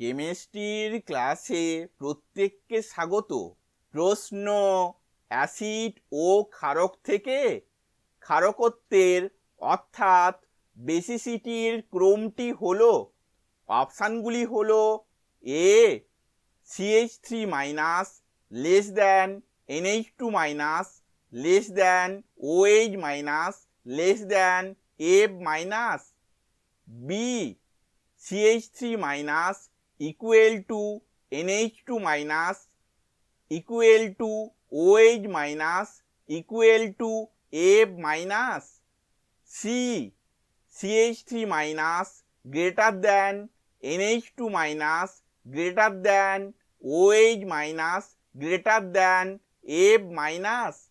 কেমিস্ট্রির ক্লাসে প্রত্যেককে স্বাগত। প্রশ্ন, অ্যাসিড ও ক্ষারক থেকে ক্ষারকত্বের, অর্থাৎ বেসিসিটির ক্রমটি হলো, অপশানগুলি হল A CH three minus, less than NH two minus, less than OH minus, less than F minus, B CH3 minus equal to NH2 minus equal to OH minus equal to F minus C CH3 minus greater than NH2 minus greater than OH minus greater than F minus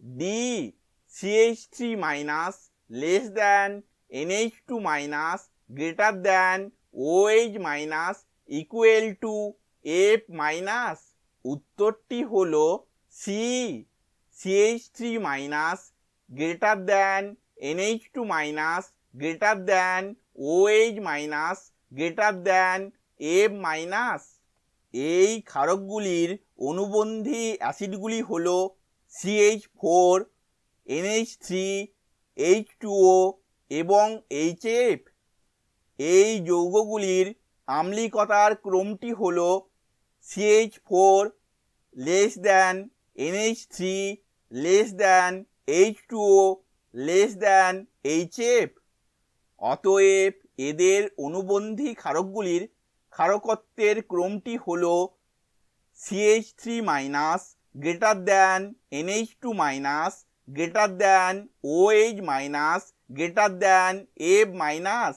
D CH3 minus less than NH2 minus greater than OH minus equal to F minus উত্তরটি হল C CH three minus greater than NH two minus greater than O H minus greater than F minus এই ক্ষারকগুলির অনুবন্ধী অ্যাসিডগুলি হল CH four N H three H two O এবং H F এই যৌগগুলির আম্লিকতার ক্রমটি হল CH four less than NH three less than H two O less than HF অতএব এদের অনুবন্ধী ক্ষারকগুলির ক্ষারকত্বের ক্রমটি হল CH three minus greater than NH two minus greater than H minus greater than F minus